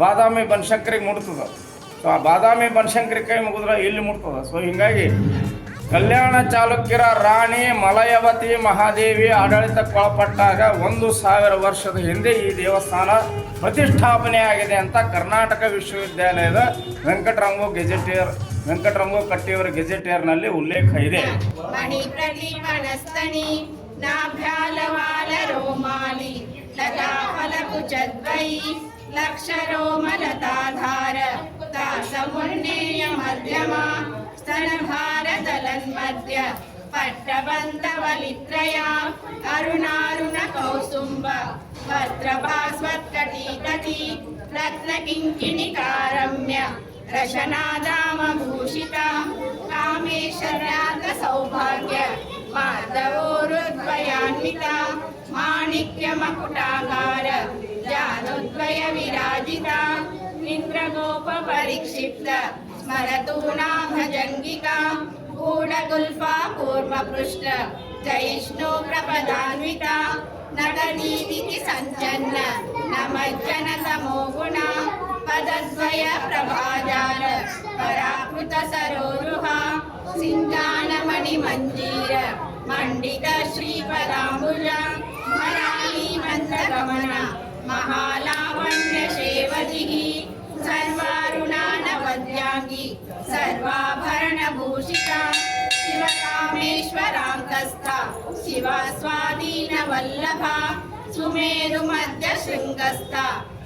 ಬಾದಾಮಿ ಬನಶಂಕರಿಗೆ ಮುಟ್ತದ. So ಆ ಬಾದಾಮಿ ಬನಶಂಕರಿ ಕೈ ಮುಗಿದ್ರೆ ಇಲ್ಲಿ ಮುಟ್ತದ. ಸೊ ಹಿಂಗಾಗಿ ಕಲ್ಯಾಣ ಚಾಲುಕ್ಯರ ರಾಣಿ ಮಲಯವತಿ ಮಹಾದೇವಿ ಆಡಳಿತಕ್ಕೊಳಪಟ್ಟಾಗ ಒಂದು ಸಾವಿರ ವರ್ಷದ ಹಿಂದೆ ಈ ದೇವಸ್ಥಾನ ಪ್ರತಿಷ್ಠಾಪನೆ ಆಗಿದೆ ಅಂತ ಕರ್ನಾಟಕ ವಿಶ್ವವಿದ್ಯಾಲಯದ ವೆಂಕಟರಂಗು ಗೆಜೆಟಿಯರ್ ವೆಂಕಟರಂಗು ಕಟ್ಟಿಯವರ ಗೆಜೆಟಿಯರ್ನಲ್ಲಿ ಉಲ್ಲೇಖ ಇದೆ. ನಾಭ್ಯಾಲವಾಲ ರೋಮಾಲಿ ಚದ್ವೈ लक्षरोमलताधार दासमुन्नेय मध्यमा स्तनभारतलन्मध्य पट्टबन्धवलित्रया अरुणारुणकौसुम्ब वस्त्रभास्वत्कटीतटी रत्नकिङ्किणिकारम्य रशनादामभूषिता कामेश्वर्यार्थ सौभाग्य माधवोरुद्वयान्विता माणिक्यमकुटाकार विराजिता इन्द्रगोपपरिक्षिप्त। स्मरतु नाभजङ्गिका गूढगुल्फा कूर्मपृष्ठ। जयिष्णुप्रपदान्विता नगनीतिः सञ्चन्न। नमज्जन समोगुणा पदद्वय प्रभाजार। पराकृत सरोरुहा। सिन्धानमणिमञ्जीर मण्डित श्रीपदाम्बुजा। मराली मन्दगमन। महाला शेवधिः सर्वारुणानवद्याङ्गी सर्वाभरणभूषिता शिवकामेश्वराङ्कस्था शिवा स्वाधीनवल्लभा सुमेरुमध्यशृङ्गस्था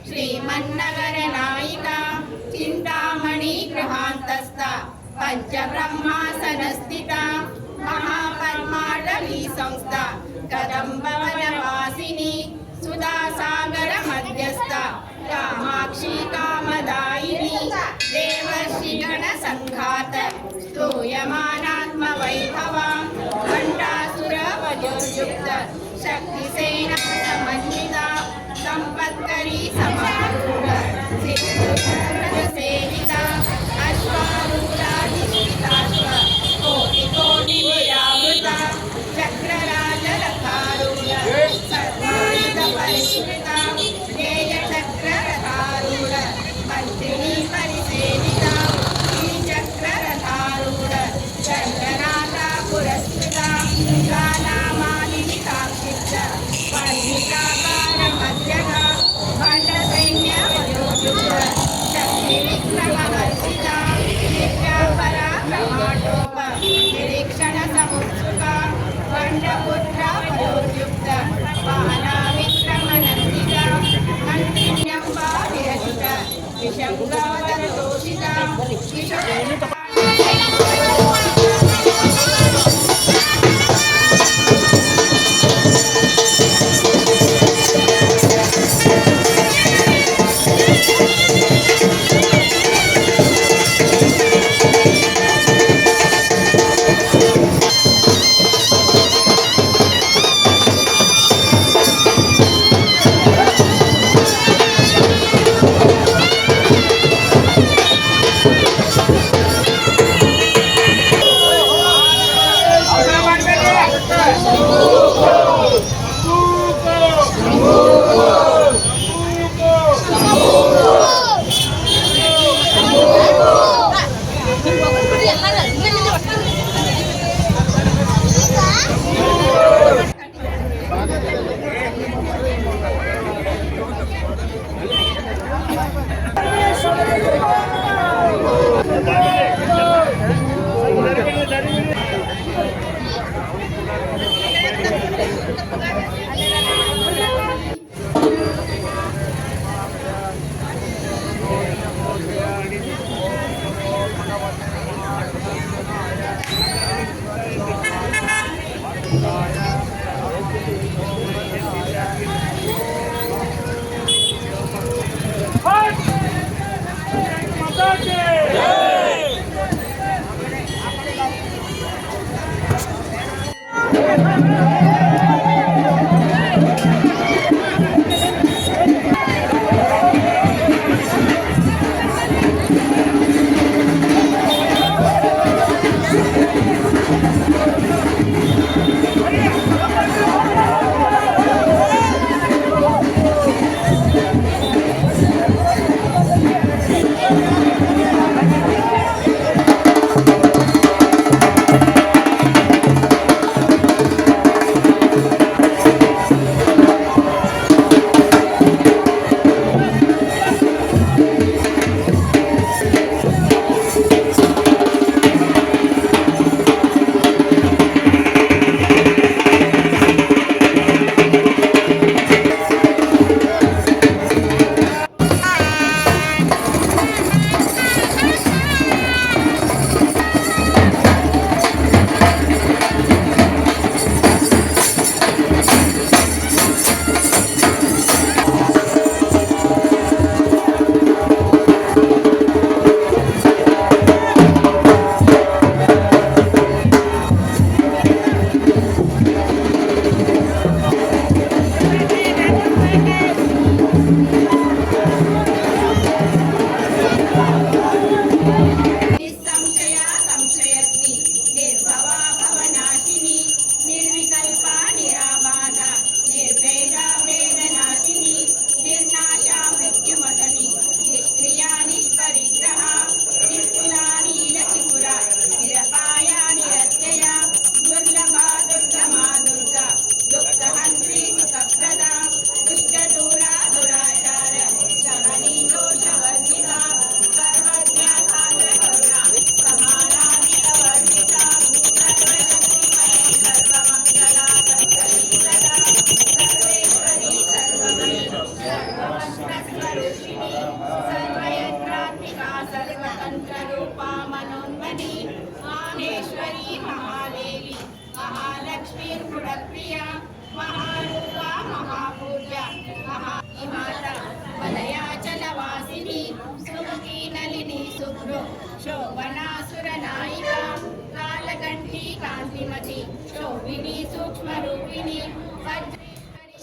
श्रीमन्नगरनायिका चिन्तामणि गृहान्तस्था पञ्चब्रह्मासनस्थिता महापद्माटवी संस्था कदम्बवनवासिनी సుధాసాగర మధ్యస్థ కామాక్షి కామదాయిని దేవర్షిగణ సంఘాత స్తూయమానాత్మ వైభవాం ఘంటాసుర వయోయుక్త శక్తిసేన సమన్విత సంపత్కరీ సమారూఢ. T-shirt. Yeah.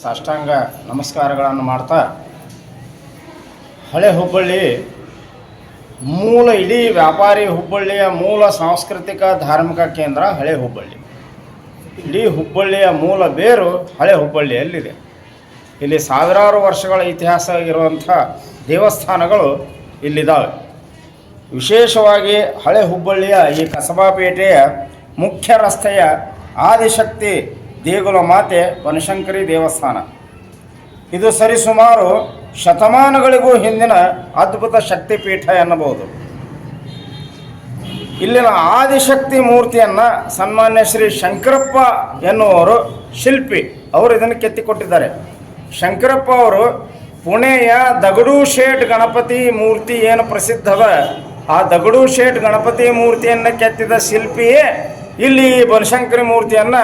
ಸಾಷ್ಟಾಂಗ ನಮಸ್ಕಾರಗಳನ್ನು ಮಾಡ್ತಾ ಹಳೆ ಹುಬ್ಬಳ್ಳಿ ಮೂಲ ಇಡೀ ವ್ಯಾಪಾರಿ ಹುಬ್ಬಳ್ಳಿಯ ಮೂಲ ಸಾಂಸ್ಕೃತಿಕ ಧಾರ್ಮಿಕ ಕೇಂದ್ರ ಹಳೆ ಹುಬ್ಬಳ್ಳಿ. ಇಡೀ ಹುಬ್ಬಳ್ಳಿಯ ಮೂಲ ಬೇರು ಹಳೆ ಹುಬ್ಬಳ್ಳಿಯಲ್ಲಿದೆ. ಇಲ್ಲಿ ಸಾವಿರಾರು ವರ್ಷಗಳ ಇತಿಹಾಸ ಇರುವಂಥ ದೇವಸ್ಥಾನಗಳು ಇಲ್ಲಿದ್ದಾವೆ. ವಿಶೇಷವಾಗಿ ಹಳೆ ಹುಬ್ಬಳ್ಳಿಯ ಈ ಕಸಬಾಪೇಟೆಯ ಮುಖ್ಯ ರಸ್ತೆಯ ಆದಿಶಕ್ತಿ ದೇಗುಲ ಮಾತೆ ಬನಶಂಕರಿ ದೇವಸ್ಥಾನ. ಇದು ಸರಿಸುಮಾರು ಶತಮಾನಗಳಿಗೂ ಹಿಂದಿನ ಅದ್ಭುತ ಶಕ್ತಿಪೀಠ ಎನ್ನಬಹುದು. ಇಲ್ಲಿನ ಆದಿಶಕ್ತಿ ಮೂರ್ತಿಯನ್ನು ಸನ್ಮಾನ್ಯ ಶ್ರೀ ಶಂಕರಪ್ಪ ಎನ್ನುವರು ಶಿಲ್ಪಿ, ಅವರು ಇದನ್ನು ಕೆತ್ತಿಕೊಟ್ಟಿದ್ದಾರೆ. ಶಂಕರಪ್ಪ ಅವರು, ಪುಣೆಯ ದಗಡು ಶೇಟ್ ಗಣಪತಿ ಮೂರ್ತಿ ಏನು ಪ್ರಸಿದ್ಧವ? ಆ ದಗಡು ಶೇಟ್ ಗಣಪತಿ ಮೂರ್ತಿಯನ್ನು ಕೆತ್ತಿದ ಶಿಲ್ಪಿಯೇ ಇಲ್ಲಿ ಬನಶಂಕರಿ ಮೂರ್ತಿಯನ್ನು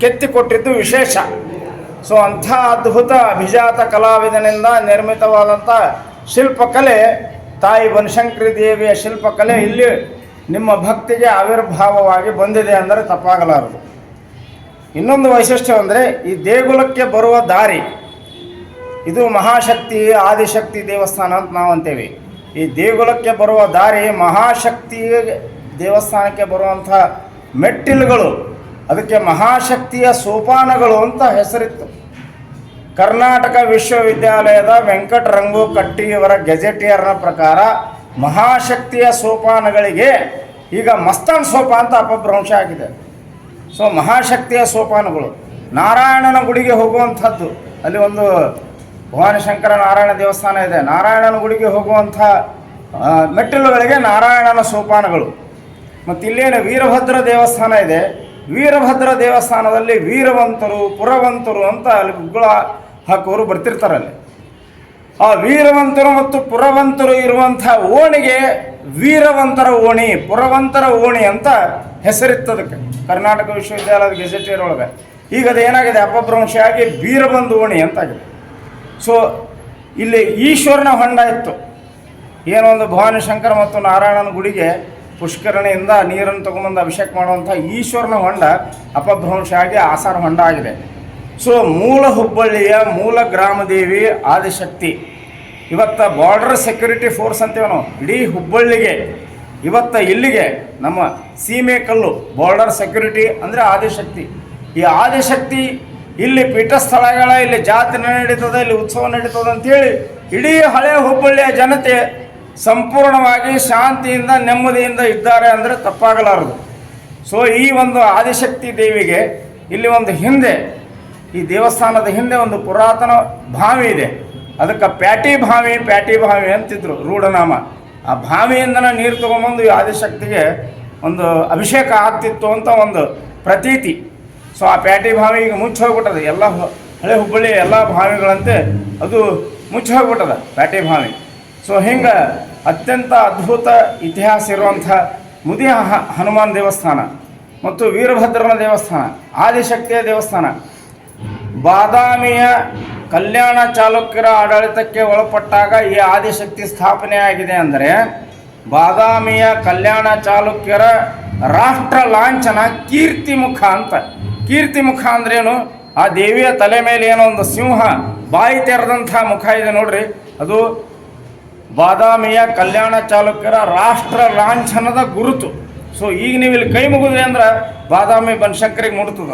ಕೆತ್ತಿಕೊಟ್ಟಿದ್ದು ವಿಶೇಷ. ಸೊ ಅಂಥ ಅದ್ಭುತ ಅಭಿಜಾತ ಕಲಾವಿದನಿಂದ ನಿರ್ಮಿತವಾದಂಥ ಶಿಲ್ಪಕಲೆ ತಾಯಿ ಬನಶಂಕರಿ ದೇವಿಯ ಶಿಲ್ಪಕಲೆ ಇಲ್ಲಿ ನಿಮ್ಮ ಭಕ್ತಿಗೆ ಆವಿರ್ಭಾವವಾಗಿ ಬಂದಿದೆ ಅಂದರೆ ತಪ್ಪಾಗಲಾರದು. ಇನ್ನೊಂದು ವೈಶಿಷ್ಟ್ಯ ಅಂದರೆ ಈ ದೇಗುಲಕ್ಕೆ ಬರುವ ದಾರಿ, ಇದು ಮಹಾಶಕ್ತಿ ಆದಿಶಕ್ತಿ ದೇವಸ್ಥಾನ ಅಂತ ನಾವು ಅಂತೇವೆ. ಈ ದೇಗುಲಕ್ಕೆ ಬರುವ ದಾರಿ ಮಹಾಶಕ್ತಿ ದೇವಸ್ಥಾನಕ್ಕೆ ಬರುವಂಥ ಮೆಟ್ಟಿಲುಗಳು, ಅದಕ್ಕೆ ಮಹಾಶಕ್ತಿಯ ಸೋಪಾನಗಳು ಅಂತ ಹೆಸರಿತ್ತು. ಕರ್ನಾಟಕ ವಿಶ್ವವಿದ್ಯಾಲಯದ ವೆಂಕಟರಂಗು ಕಟ್ಟಿಯವರ ಗೆಜೆಟಿಯರ್ನ ಪ್ರಕಾರ ಮಹಾಶಕ್ತಿಯ ಸೋಪಾನಗಳಿಗೆ ಈಗ ಮಸ್ತಾನ್ ಸೋಪ ಅಂತ ಅಪಭ್ರಂಶ ಆಗಿದೆ. ಸೊ, ಮಹಾಶಕ್ತಿಯ ಸೋಪಾನಗಳು, ನಾರಾಯಣನ ಗುಡಿಗೆ ಹೋಗುವಂಥದ್ದು, ಅಲ್ಲಿ ಒಂದು ಭವಾನಿಶಂಕರ ನಾರಾಯಣ ದೇವಸ್ಥಾನ ಇದೆ, ನಾರಾಯಣನ ಗುಡಿಗೆ ಹೋಗುವಂಥ ಮೆಟ್ಟಿಲುಗಳಿಗೆ ನಾರಾಯಣನ ಸೋಪಾನಗಳು. ಮತ್ತು ಇಲ್ಲೇನು ವೀರಭದ್ರ ದೇವಸ್ಥಾನ ಇದೆ. ವೀರಭದ್ರ ದೇವಸ್ಥಾನದಲ್ಲಿ ವೀರವಂತರು, ಪುರವಂತರು ಅಂತ ಅಲ್ಲಿ ಗುಗ್ಗಳ ಹಾಕೋರು ಬರ್ತಿರ್ತಾರಲ್ಲಿ ಆ ವೀರವಂತರು ಮತ್ತು ಪುರವಂತರು ಇರುವಂಥ ಓಣಿಗೆ ವೀರವಂತರ ಓಣಿ, ಪುರವಂತರ ಓಣಿ ಅಂತ ಹೆಸರಿತ್ತದಕ್ಕೆ ಕರ್ನಾಟಕ ವಿಶ್ವವಿದ್ಯಾಲಯದ ಗೆಜೆಟಿಯರ್ ಒಳಗೆ ಈಗ ಅದು ಏನಾಗಿದೆ? ಬೀರಬಂದು ಆಗಿ ವೀರಬಂಧು ಓಣಿ ಅಂತಾಗಿದೆ. ಸೊ ಇಲ್ಲಿ ಈಶ್ವರನ ಹೊಂಡ ಇತ್ತು. ಏನೋ ಒಂದು ಭವಾನಿ ಶಂಕರ್ ಮತ್ತು ನಾರಾಯಣನ ಗುಡಿಗೆ ಪುಷ್ಕರಣಿಯಿಂದ ನೀರನ್ನು ತಗೊಂಬಂದು ಅಭಿಷೇಕ ಮಾಡುವಂಥ ಈಶ್ವರನ ಹೊಂಡ ಅಪಭ್ರಂಶ ಆಗಿ ಆಸಾರ ಹೊಂಡ ಆಗಿದೆ. ಸೊ, ಮೂಲ ಹುಬ್ಬಳ್ಳಿಯ ಮೂಲ ಗ್ರಾಮದೇವಿ ಆದಿಶಕ್ತಿ. ಇವತ್ತ ಬಾರ್ಡರ್ ಸೆಕ್ಯೂರಿಟಿ ಫೋರ್ಸ್ ಅಂತೀವಿ ನಾವು ಇಡೀ ಹುಬ್ಬಳ್ಳಿಗೆ, ಇವತ್ತ ಇಲ್ಲಿಗೆ ನಮ್ಮ ಸೀಮೆ ಕಲ್ಲು ಬಾರ್ಡರ್ ಸೆಕ್ಯೂರಿಟಿ ಅಂದರೆ ಆದಿಶಕ್ತಿ. ಈ ಆದಿಶಕ್ತಿ ಇಲ್ಲಿ ಪೀಠಸ್ಥಳಗಳ, ಇಲ್ಲಿ ಜಾತ್ರೆ ನಡೀತದೆ, ಇಲ್ಲಿ ಉತ್ಸವ ನಡೀತದೆ ಅಂತೇಳಿ ಇಡೀ ಹಳೆ ಹುಬ್ಬಳ್ಳಿಯ ಜನತೆ ಸಂಪೂರ್ಣವಾಗಿ ಶಾಂತಿಯಿಂದ, ನೆಮ್ಮದಿಯಿಂದ ಇದ್ದಾರೆ ಅಂದರೆ ತಪ್ಪಾಗಲಾರದು. ಸೊ ಈ ಒಂದು ಆದಿಶಕ್ತಿ ದೇವಿಗೆ ಇಲ್ಲಿ ಒಂದು ಹಿಂದೆ, ಈ ದೇವಸ್ಥಾನದ ಹಿಂದೆ ಒಂದು ಪುರಾತನ ಭಾವಿ ಇದೆ. ಅದಕ್ಕೆ ಪ್ಯಾಟಿ ಭಾವಿ ಪ್ಯಾಟಿ ಭಾವಿ ಅಂತಿದ್ರು ರೂಢನಾಮ. ಆ ಭಾವಿಯಿಂದನೇ ನೀರು ತೊಗೊಂಬಂದು ಈ ಆದಿಶಕ್ತಿಗೆ ಒಂದು ಅಭಿಷೇಕ ಆಗ್ತಿತ್ತು ಅಂತ ಒಂದು ಪ್ರತೀತಿ. ಸೊ ಆ ಪ್ಯಾಟಿ ಭಾವಿ ಈಗ ಮುಚ್ಚಿ ಹೋಗ್ಬಿಟ್ಟದೆ. ಎಲ್ಲ ಹಳೆ ಹುಬ್ಬಳ್ಳಿ ಎಲ್ಲ ಭಾವಿಗಳಂತೆ ಅದು ಮುಚ್ಚಿ ಹೋಗ್ಬಿಟ್ಟದ ಪ್ಯಾಟಿ ಬಾವಿ ಸೊ ಹಿಂಗೆ ಅತ್ಯಂತ ಅದ್ಭುತ ಇತಿಹಾಸ ಇರುವಂಥ ಮುದಿಯ ಹನುಮಾನ್ ದೇವಸ್ಥಾನ ಮತ್ತು ವೀರಭದ್ರನ ದೇವಸ್ಥಾನ, ಆದಿಶಕ್ತಿಯ ದೇವಸ್ಥಾನ. ಬಾದಾಮಿಯ ಕಲ್ಯಾಣ ಚಾಲುಕ್ಯರ ಆಡಳಿತಕ್ಕೆ ಒಳಪಟ್ಟಾಗ ಈ ಆದಿಶಕ್ತಿ ಸ್ಥಾಪನೆ ಆಗಿದೆ ಅಂದರೆ ಬಾದಾಮಿಯ ಕಲ್ಯಾಣ ಚಾಲುಕ್ಯರ ರಾಷ್ಟ್ರ ಲಾಂಛನ ಕೀರ್ತಿ ಮುಖ ಅಂತ. ಕೀರ್ತಿ ಮುಖ ಅಂದ್ರೇನು? ಆ ದೇವಿಯ ತಲೆ ಮೇಲೆ ಏನೋ ಒಂದು ಸಿಂಹ, ಬಾಯಿ ತೆರೆದಂಥ ಮುಖ ಇದೆ ನೋಡ್ರಿ. ಅದು ಬಾದಾಮಿಯ ಕಲ್ಯಾಣ ಚಾಲುಕ್ಯರ ರಾಷ್ಟ್ರ ಲಾಂಛನದ ಗುರುತು. ಸೊ ಈಗ ನೀವು ಇಲ್ಲಿ ಕೈ ಮುಗಿದ್ರಿ ಅಂದ್ರೆ ಬಾದಾಮಿ ಬನಶಂಕರಿಗೆ ಮುಟ್ತದ.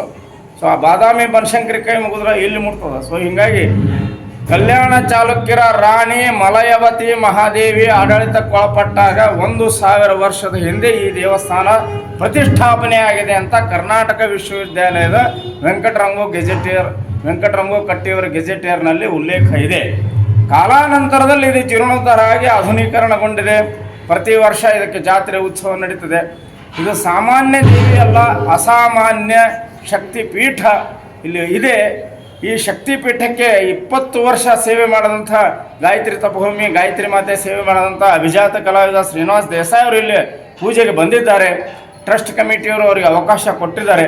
ಸೊ ಆ ಬಾದಾಮಿ ಬನಶಂಕರಿ ಕೈ ಮುಗಿದ್ರೆ ಇಲ್ಲಿ ಮುಟ್ತದ? ಸೊ ಹಿಂಗಾಗಿ ಕಲ್ಯಾಣ ಚಾಲುಕ್ಯರ ರಾಣಿ ಮಲಯವತಿ ಮಹಾದೇವಿ ಆಡಳಿತಕ್ಕೊಳಪಟ್ಟಾಗ ಒಂದು ಸಾವಿರ ವರ್ಷದ ಹಿಂದೆ ಈ ದೇವಸ್ಥಾನ ಪ್ರತಿಷ್ಠಾಪನೆ ಆಗಿದೆ ಅಂತ ಕರ್ನಾಟಕ ವಿಶ್ವವಿದ್ಯಾಲಯದ ವೆಂಕಟರಂಗು ಗೆಜೆಟಿಯರ್, ವೆಂಕಟರಂಗು ಕಟ್ಟಿಯವರ ಗೆಜೆಟಿಯರ್ನಲ್ಲಿ ಉಲ್ಲೇಖ ಇದೆ. ಕಾಲಾನಂತರದಲ್ಲಿ ಇದು ಜೀರ್ಣೋದ್ಧಾರ ಆಗಿ ಆಧುನೀಕರಣಗೊಂಡಿದೆ. ಪ್ರತಿ ವರ್ಷ ಇದಕ್ಕೆ ಜಾತ್ರೆ ಉತ್ಸವ ನಡೀತದೆ. ಇದು ಸಾಮಾನ್ಯ ದೇವಿ ಅಲ್ಲ, ಅಸಾಮಾನ್ಯ ಶಕ್ತಿ ಪೀಠ ಇಲ್ಲಿ ಇದೆ. ಈ ಶಕ್ತಿ ಪೀಠಕ್ಕೆ ಇಪ್ಪತ್ತು ವರ್ಷ ಸೇವೆ ಮಾಡಿದಂಥ ಗಾಯತ್ರಿ ತಪಭೂಮಿ, ಗಾಯತ್ರಿ ಮಾತೆ ಸೇವೆ ಮಾಡಿದಂಥ ಅಭಿಜಾತ ಕಲಾವಿದ ಶ್ರೀನಿವಾಸ್ ದೇಸಾಯಿ ಅವರು ಇಲ್ಲಿ ಪೂಜೆಗೆ ಬಂದಿದ್ದಾರೆ. ಟ್ರಸ್ಟ್ ಕಮಿಟಿಯವರು ಅವರಿಗೆ ಅವಕಾಶ ಕೊಟ್ಟಿದ್ದಾರೆ.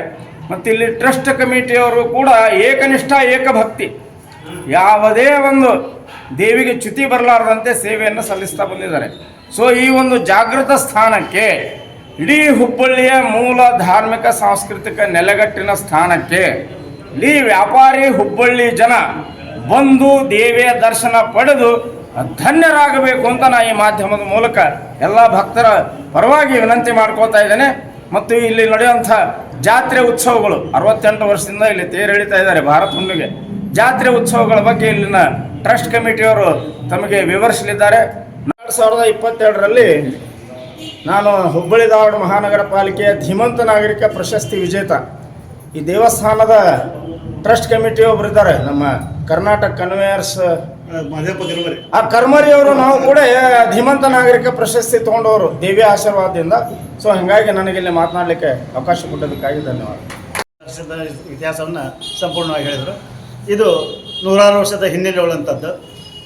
ಮತ್ತು ಇಲ್ಲಿ ಟ್ರಸ್ಟ್ ಕಮಿಟಿಯವರು ಕೂಡ ಏಕನಿಷ್ಠ ಏಕಭಕ್ತಿ. ಯಾವುದೇ ಒಂದು ದೇವಿಗೆ ಚ್ಯುತಿ ಬರಲಾರದಂತೆ ಸೇವೆಯನ್ನು ಸಲ್ಲಿಸ್ತಾ ಬಂದಿದ್ದಾರೆ. ಸೊ ಈ ಒಂದು ಜಾಗೃತ ಸ್ಥಾನಕ್ಕೆ, ಇಡೀ ಹುಬ್ಬಳ್ಳಿಯ ಮೂಲ ಧಾರ್ಮಿಕ ಸಾಂಸ್ಕೃತಿಕ ನೆಲೆಗಟ್ಟಿನ ಸ್ಥಾನಕ್ಕೆ, ಇಡೀ ವ್ಯಾಪಾರಿ ಹುಬ್ಬಳ್ಳಿ ಜನ ಬಂದು ದೇವಿಯ ದರ್ಶನ ಪಡೆದು ಧನ್ಯರಾಗಬೇಕು ಅಂತ ನಾ ಈ ಮಾಧ್ಯಮದ ಮೂಲಕ ಎಲ್ಲ ಭಕ್ತರ ಪರವಾಗಿ ವಿನಂತಿ ಮಾಡ್ಕೋತಾ ಇದ್ದೇನೆ. ಮತ್ತು ಇಲ್ಲಿ ನಡೆಯುವಂಥ ಜಾತ್ರೆ ಉತ್ಸವಗಳು, ಅರವತ್ತೆಂಟು ವರ್ಷದಿಂದ ಇಲ್ಲಿ ತೇರು ಇದ್ದಾರೆ ಭಾರತ ಹುಣ್ಣಿಗೆ ಜಾತ್ರೆ ಉತ್ಸವಗಳ ಬಗ್ಗೆ ಇಲ್ಲಿನ ಟ್ರಸ್ಟ್ ಕಮಿಟಿಯವರು ತಮಗೆ ವಿವರಿಸಲಿದ್ದಾರೆ. ಎರಡು ಸಾವಿರದ ಇಪ್ಪತ್ತೆರಡರಲ್ಲಿ ನಾನು ಹುಬ್ಬಳ್ಳಿ ಧಾರವಾಡ ಮಹಾನಗರ ಪಾಲಿಕೆಯ ಧೀಮಂತ ನಾಗರಿಕ ಪ್ರಶಸ್ತಿ ವಿಜೇತ. ಈ ದೇವಸ್ಥಾನದ ಟ್ರಸ್ಟ್ ಕಮಿಟಿ ಒಬ್ಬರಿದ್ದಾರೆ ನಮ್ಮ ಕರ್ನಾಟಕ ಕನ್ವೇಯರ್ಸ್ ಆ ಕರ್ಮರಿಯವರು ನಾವು ಕೂಡ ಧೀಮಂತ ನಾಗರಿಕ ಪ್ರಶಸ್ತಿ ತಗೊಂಡವರು ದೇವಿಯ ಆಶೀರ್ವಾದದಿಂದ. ಸೊ ಹಂಗಾಗಿ ನನಗೆ ಇಲ್ಲಿ ಮಾತನಾಡಲಿಕ್ಕೆ ಅವಕಾಶ ಕೊಟ್ಟದಕ್ಕಾಗಿ ಧನ್ಯವಾದ. ಇತಿಹಾಸವನ್ನು ಸಂಪೂರ್ಣವಾಗಿ ಹೇಳಿದರು. ಇದು ನೂರಾರು ವರ್ಷದ ಹಿನ್ನೆಲೆ ಉಳ್ಳಂಥದ್ದು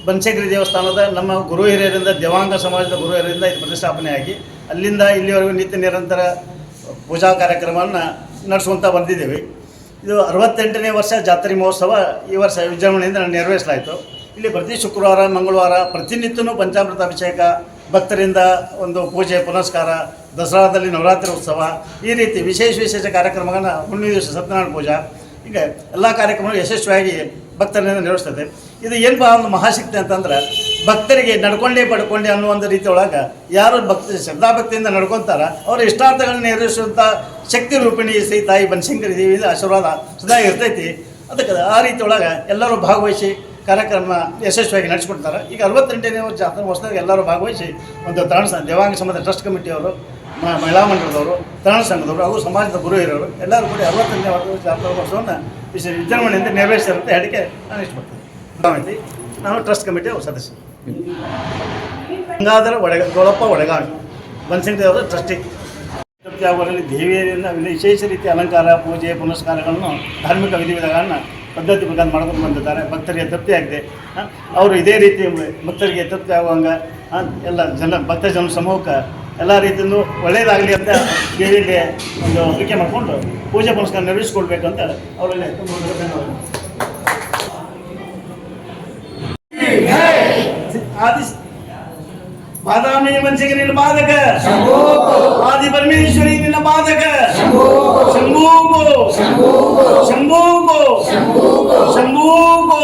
ಬನಶಂಕರಿ ದೇವಸ್ಥಾನದ ನಮ್ಮ ಗುರು ಹಿರಿಯರಿಂದ, ದೇವಾಂಗ ಸಮಾಜದ ಗುರು ಹಿರಿಯರಿಂದ ಇದು ಪ್ರತಿಷ್ಠಾಪನೆಯಾಗಿ, ಅಲ್ಲಿಂದ ಇಲ್ಲಿವರೆಗೂ ನಿತ್ಯ ನಿರಂತರ ಪೂಜಾ ಕಾರ್ಯಕ್ರಮವನ್ನು ನಡೆಸುವಂತ ಬಂದಿದ್ದೀವಿ. ಇದು ಅರವತ್ತೆಂಟನೇ ವರ್ಷ ಜಾತ್ರೆ ಮಹೋತ್ಸವ ಈ ವರ್ಷ ವಿಜೃಂಭಣೆಯಿಂದ ನೆರವೇರಿಸಲಾಯಿತು. ಇಲ್ಲಿ ಪ್ರತಿ ಶುಕ್ರವಾರ, ಮಂಗಳವಾರ ಪ್ರತಿನಿತ್ಯನೂ ಪಂಚಾಮೃತ ಅಭಿಷೇಕ, ಭಕ್ತರಿಂದ ಒಂದು ಪೂಜೆ, ಪುನಸ್ಕಾರ, ದಸರಾದಲ್ಲಿ ನವರಾತ್ರಿ ಉತ್ಸವ, ಈ ರೀತಿ ವಿಶೇಷ ವಿಶೇಷ ಕಾರ್ಯಕ್ರಮಗಳನ್ನು ಹುಣ್ಣಿಮೆ ದಿವಸ ಸತ್ಯನಾರಾಯಣ ಪೂಜಾ, ಹೀಗೆ ಎಲ್ಲ ಕಾರ್ಯಕ್ರಮಗಳು ಯಶಸ್ವಿಯಾಗಿ ಭಕ್ತರಿಂದ ನಡೆಸ್ತದೆ ಇದು ಏನಪ್ಪ ಒಂದು ಮಹಾಶಕ್ತಿ ಅಂತಂದ್ರೆ, ಭಕ್ತರಿಗೆ ನಡ್ಕೊಂಡೇ ಪಡ್ಕೊಂಡೆ ಅನ್ನೋ ಒಂದು ರೀತಿ ಒಳಗೆ ಯಾರು ಭಕ್ತಿ, ಶ್ರದ್ಧಾಭಕ್ತಿಯಿಂದ ನಡ್ಕೊತಾರ, ಅವರ ಇಷ್ಟಾರ್ಥಗಳನ್ನ ನೆರವೇರಿಸುವಂಥ ಶಕ್ತಿ ರೂಪಿಣಿ ಶ್ರೀ ತಾಯಿ ಬನಶಂಕರಿ ದೇವಿಯಿಂದ ಆಶೀರ್ವಾದ ಸದಾ ಇರ್ತೈತಿ. ಅದಕ್ಕೆ ಆ ರೀತಿ ಒಳಗೆ ಎಲ್ಲರೂ ಭಾಗವಹಿಸಿ ಕಾರ್ಯಕ್ರಮ ಯಶಸ್ವಿಯಾಗಿ ನಡೆಸ್ಕೊಡ್ತಾರೆ. ಈಗ ಅರವತ್ತೆಂಟನೇ ವರ್ಷ ವರ್ಷದಾಗ ಎಲ್ಲರೂ ಭಾಗವಹಿಸಿ ಒಂದು ತಾಣ ದೇವಾಂಗ ಸಂಬಂಧ ಟ್ರಸ್ಟ್ ಕಮಿಟಿಯವರು ಮಹಿಳಾ ಮಂಡಲದವರು, ತರಣ ಸಂಘದವರು, ಹಾಗೂ ಸಮಾಜದ ಗುರು ಹಿರಿಯರು, ಎಲ್ಲರೂ ಕೂಡ ಅರವತ್ತೆಂಟನೇ ವರ್ಷ ಜಾತ್ರಾ ವರ್ಷವನ್ನು ವಿಶೇಷ ವಿಜೃಂಭಣೆಯಿಂದ ನೆರವೇರಿಸಿರುವಂತ ಹೇಳಿಕೆ ನಾನು ಇಷ್ಟಪಡ್ತೀನಿ. ನಾನು ಟ್ರಸ್ಟ್ ಕಮಿಟಿಯ ಸದಸ್ಯ. ಗಂಗಾಧರ ಒಡೆಗ ಗೋಳಪ್ಪ ಒಡೆಗಾಳ್ ಬನ್ಸಿಂಗ್ದೇವರ ಟ್ರಸ್ಟಿ. ಅವರಲ್ಲಿ ದೇವಿಯರಿಂದ ವಿಶೇಷ ರೀತಿ ಅಲಂಕಾರ, ಪೂಜೆ, ಪುನಸ್ಕಾರಗಳನ್ನು ಧಾರ್ಮಿಕ ವಿಧಿವಿಧಗಳನ್ನು ಪದ್ಧತಿ ಪ್ರಕಾರ ಮಾಡ್ಕೊಂಡು ಬಂದಿದ್ದಾರೆ. ಭಕ್ತರಿಗೆ ತೃಪ್ತಿ ಆಗಿದೆ ಅವರು ಇದೇ ರೀತಿ ಭಕ್ತರಿಗೆ ತೃಪ್ತಿ ಆಗುವಂಗೆ ಎಲ್ಲ ಜನ ಭಕ್ತ ಜನ ಸಮೂಹಕ್ಕೆ ಎಲ್ಲ ರೀತಿಯೂ ಒಳ್ಳೆಯದಾಗಲಿ ಅಂತ ದೇವಿಗೆ ಒಂದು ಅರಿಕೆ ಮಾಡಿಕೊಂಡು ಪೂಜೆ ಪುನಸ್ಕಾರ ನೆರವೇರಿಸಿಕೊಳ್ಬೇಕಂತ ಅವರಲ್ಲಿ ತುಂಬ ಧನ್ಯವಾದ ಆದಿ ಬಾದಾಮಿ ಮನಸ್ಸಿಗೆ ನಿನ್ನ ಬಾಧಕ ಆದಿ ಪರಮೇಶ್ವರಿ ನಿನ್ನ ಬಾಧಕ ಶಂಭೂಪು ಶಂಭೂಪು ಶಂಭೂಪು ಶಂಭೂಪು